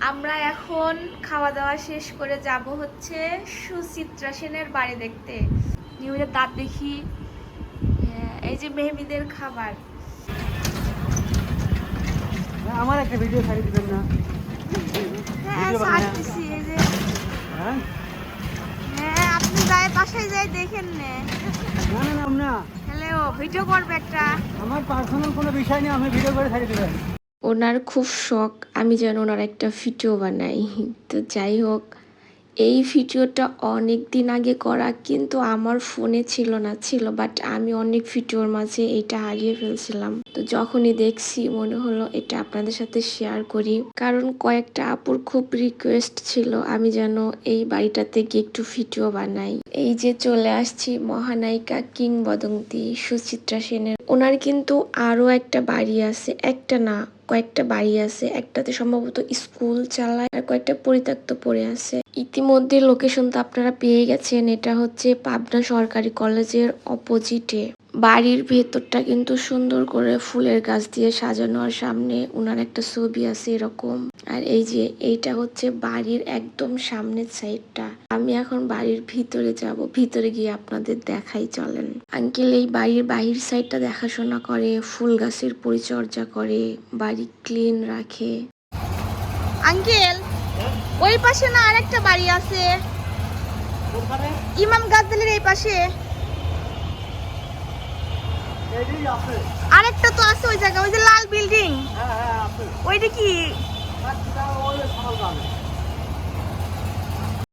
আমরা এখন খাওয়া দাওয়া শেষ করে যাব হচ্ছে সুচিত্রা সেনের বাড়ি দেখতে। নিউজের দাঁত দেখি হ্যাঁ, এই যে মেহমিদের খাবার। আমার একটা ভিডিও ছাড়ি দিবেন না। হ্যাঁ। ছাড়তেছি এই যে। হ্যাঁ? হ্যাঁ আপনি যাই বাসায় যাই দেখেন না। না না না হ্যালো ভিডিও করবে একটা। আমার পার্সোনাল কোনো বিষয় নেই আপনি ভিডিও করে ছাড়ি দিবেন। ওনার খুব শখ, আমি যেন ওনার একটা ভিডিও বানাই। তো যাই হোক, এই ভিডিওটা অনেক দিন আগে করা, কিন্তু আমার ফোনে ছিল না, ছিল বাট আমি অনেক ভিডিওর মাঝে এটা হারিয়ে ফেলছিলাম। তো যখনই দেখছি, মনে হলো এটা আপনাদের সাথে শেয়ার করি। কারণ কয়েকটা আপুর খুব রিকোয়েস্ট ছিল, আমি যেন এই বাড়িটাতে গিয়ে একটু ভিডিও বানাই। এই যে চলে আসছি মহানায়িকা কিংবদন্তি সুচিত্রা সেনের। ওনার কিন্তু আরও একটা বাড়ি আছে, একটা না কয়েকটা বাড়ি আছে, একটাতে সম্ভবত স্কুল চালায়, আর কয়েকটা পরিত্যক্ত পড়ে আছে। ইতিমধ্যে লোকেশন তো আপনারা পেয়ে গেছেন, এটা হচ্ছে পাবনা সরকারি কলেজের অপোজিটে বাড়ির ভেতরটা কিন্তু সুন্দর করে ফুলের গাছ দিয়ে সাজানো, আর সামনে ওনার একটা ছবি আছে এরকম। আর এই যে, এইটা হচ্ছে বাড়ির একদম সামনের সাইডটা আমি এখন বাড়ির ভিতরে যাব। ভিতরে গিয়ে আপনাদের দেখাই চলেন। আঙ্কেল এই বাড়ির বাহির সাইডটা দেখাশোনা করে ফুল গাছের পরিচর্যা করে বাড়ি ক্লিন রাখে। আঙ্কেল ওই পাশে না আরেকটা বাড়ি আছে? ইমাম গাজদালির এই পাশে। আরেকটা তো আছে ওই জায়গায় ওই যে লাল বিল্ডিং হ্যাঁ হ্যাঁ আছে। ওইটা কি বাকিটা ওই সকাল যাবে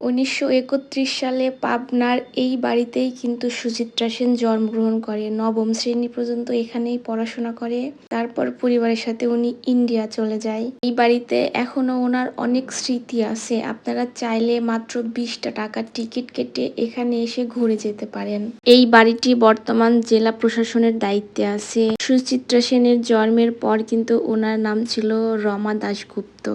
উনিশশো একত্রিশ সালে পাবনার এই বাড়িতেই কিন্তু সুচিত্রা সেন জন্মগ্রহণ করে। নবম শ্রেণি পর্যন্ত এখানেই পড়াশোনা করে। তারপর পরিবারের সাথে উনি ইন্ডিয়া চলে যায়। এই বাড়িতে এখনও ওনার অনেক স্মৃতি আছে। আপনারা চাইলে মাত্র বিশটা টাকার টিকিট কেটে এখানে এসে ঘুরে যেতে পারেন। এই বাড়িটি বর্তমান জেলা প্রশাসনের দায়িত্বে আছে। সুচিত্রা সেনের জন্মের পর কিন্তু ওনার নাম ছিল রমা দাশগুপ্ত।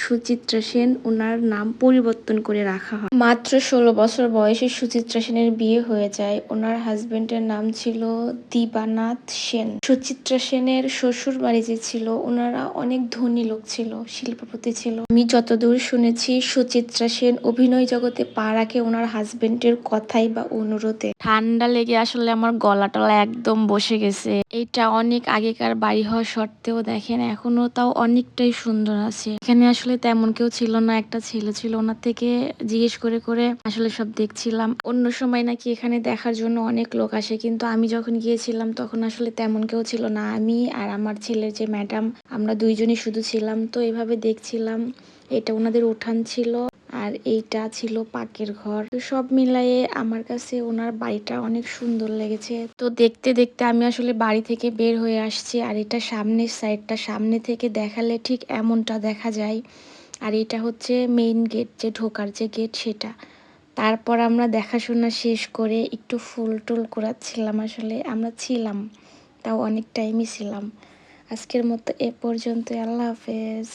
সুচিত্রা সেন ওনার নাম পরিবর্তন করে রাখা হয়। মাত্র ষোলো বছর বয়সে সুচিত্রা সেনের বিয়ে হয়ে যায়। ওনার হাজবেন্ডের নাম ছিল দিবানাথ সেন। সুচিত্রা সেনের শ্বশুর বাড়ি যে ছিল, ওনারা অনেক ধনী লোক ছিল, শিল্পপতি ছিল। আমি যতদূর শুনেছি, সুচিত্রা সেন অভিনয় জগতে পা রাখে ওনার হাজবেন্ডের কথাই বা অনুরোধে। ঠান্ডা লেগে আসলে আমার গলা টলা একদম বসে গেছে। এইটা অনেক আগেকার বাড়ি হওয়া সত্ত্বেও দেখেন, এখনও তাও অনেকটাই সুন্দর আছে। এখানে আসলে তেমন কেউ ছিল না, একটা ছেলে ছিল। ওনার থেকে জিজ্ঞেস করে করে আসলে সব দেখছিলাম। অন্য সময় নাকি এখানে দেখার জন্য অনেক লোক আসে, কিন্তু আমি যখন গিয়েছিলাম তখন আসলে তেমন কেউ ছিল না। আমি আর আমার ছেলের যে ম্যাডাম, আমরা দুইজনই শুধু ছিলাম। তো এভাবে দেখছিলাম। এটা ওনাদের উঠান ছিল। আর এইটা ছিল পাকের ঘর। সব মিলাইয়ে আমার কাছে ওনার বাড়িটা অনেক সুন্দর লেগেছে। তো দেখতে দেখতে আমি আসলে বাড়ি থেকে বের হয়ে আসছি আর এটা সামনের সাইডটা সামনে থেকে দেখালে ঠিক এমনটা দেখা যায়। আর এটা হচ্ছে মেইন গেট যে ঢোকার যে গেট সেটা। তারপর আমরা দেখাশোনা শেষ করে একটু ফুল টুল করাচ্ছিলাম আসলে, আমরা ছিলাম, তাও অনেক টাইমই ছিলাম। আজকের মতো এ পর্যন্ত আল্লাহ হাফেজ।